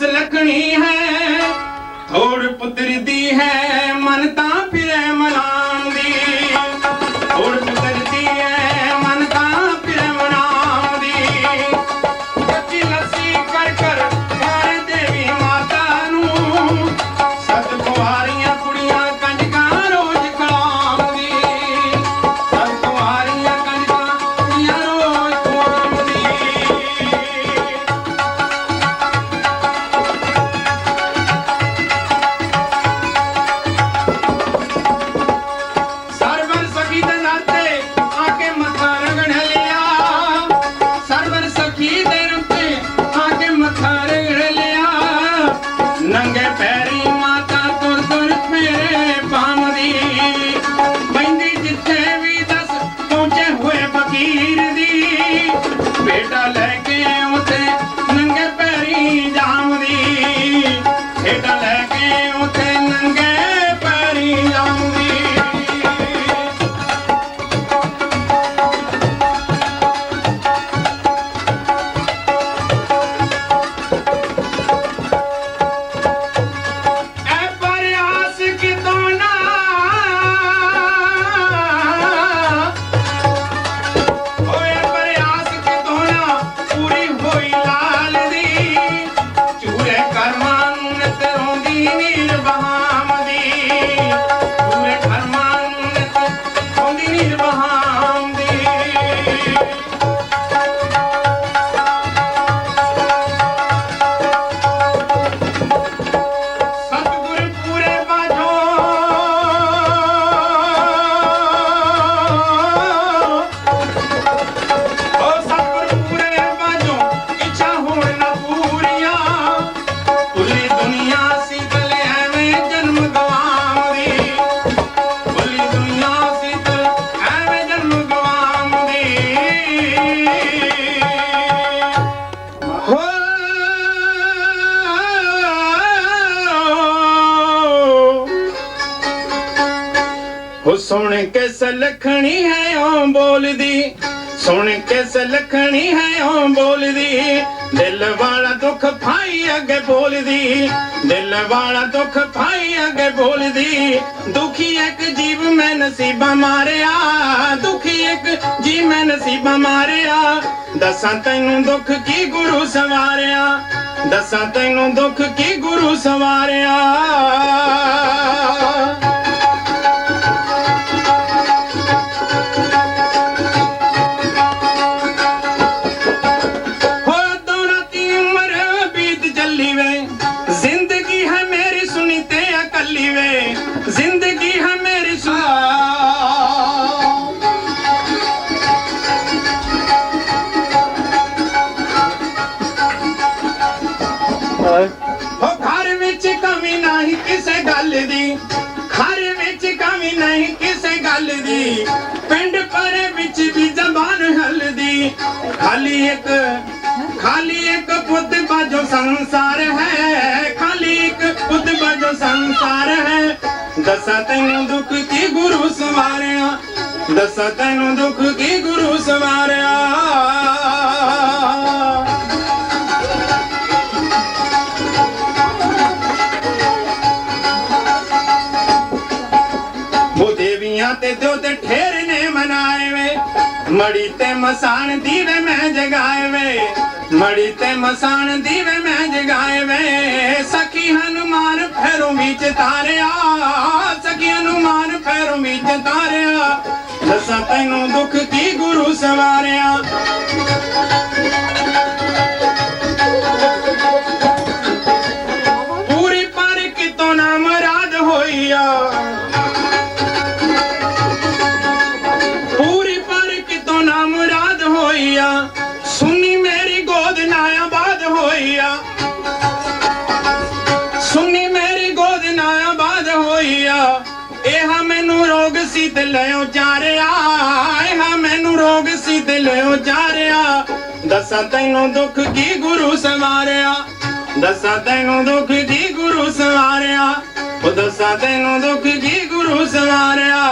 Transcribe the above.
ਸਲਖਣੀ ਹੈ। ਥੋੜ ਪੁੱਤਰ ਦੀ ਹੈ ਮਨ ਤਾਂ ਨੰਗੇ ਪੈਰੀ ਮਾਤਾ ਤੁਰ ਤੁਰ ਮੇਰੇ ਪਾਮਦੀ ਬੈਂਦੀ ਜਿੱਥੇ ਵੀ ਦਸ ਪਹੁੰਚੇ ਹੋਏ ਫਕੀਰ ਦੀ। ਬੇਟਾ ਲੈ ਹੋ ਸੁਣ ਕੇ ਸਲਖਣੀ ਹੈ ਓ ਬੋਲਦੀ। ਸੁਣ ਕੇ ਸਲਖਣੀ ਹੈ ਓ ਬੋਲਦੀ। ਦਿਲ ਵਾਲਾ ਦੁੱਖ ਭਾਈ ਅੱਗੇ ਬੋਲਦੀ। ਦਿਲ ਵਾਲਾ ਦੁੱਖ ਭਾਈ ਅੱਗੇ ਬੋਲਦੀ। ਦੁਖੀ ਇੱਕ ਜੀਵ ਮੈਂ ਨਸੀਬਾਂ ਮਾਰਿਆ। ਦੁਖੀ ਇੱਕ ਜੀ ਮੈਂ ਨਸੀਬਾਂ ਮਾਰਿਆ। ਦਸਾਂ ਤੈਨੂੰ ਦੁੱਖ ਕੀ ਗੁਰੂ ਸਵਾਰਿਆ। ਦਸਾਂ ਤੈਨੂੰ ਦੁੱਖ ਕੀ ਗੁਰੂ ਸਵਾਰਿਆ। ਵਿੱਚ ਕਮੀ ਨਹੀਂ ਕਿਸੇ ਗੱਲ ਦੀ। ਘਰ ਵਿੱਚ ਕਮੀ ਨਹੀਂ ਕਿਸੇ ਗੱਲ ਦੀ। ਪਿੰਡ ਪਰੇ ਵਿੱਚ ਵੀ ਜ਼ਬਾਨ ਹਲਦੀ। ਖਾਲੀ ਇੱਕ ਖਾਲੀ ਇੱਕ ਪੁੱਤ ਬਾਜੋ ਸੰਸਾਰ ਹੈ। ਖਾਲੀ ਇੱਕ ਪੁੱਤ ਬਾਜੋ ਸੰਸਾਰ ਹੈ। ਦਸਾਂ ਤੈਨੂੰ ਦੁੱਖ ਕੀ ਗੁਰੂ ਸਵਾਰਿਆ। ਦਸਾਂ ਤੈਨੂੰ ਦੁੱਖ ਕੀ ਗੁਰੂ ਸਵਾਰਿਆ। ते दुध ठेर ने मनाए वे मड़ी ते मसान दीवे में जगाए वे मड़ी ते मसान दीवे में जगाए वे सखी हनुमान फेरो बीच तारे सखी हनुमान फेरो बीच तारे दसा तेनू दुख की गुरु सवार ਰੋਗ ਸੀ ਤੇ ਲਿਓ ਚਾਰਿਆ ਮੈਨੂੰ ਰੋਗ ਸੀ ਤੇ ਲਿਓ ਚਾਰਿਆ ਦੱਸਾਂ ਤੈਨੂੰ ਦੁੱਖ ਕੀ ਗੁਰੂ ਸਵਾਰਿਆ। ਦੱਸਾਂ ਤੈਨੂੰ ਦੁੱਖ ਕੀ ਗੁਰੂ ਸਵਾਰਿਆ। ਉਹ ਦੱਸਾਂ ਤੈਨੂੰ ਦੁੱਖ ਕੀ ਗੁਰੂ ਸਵਾਰਿਆ।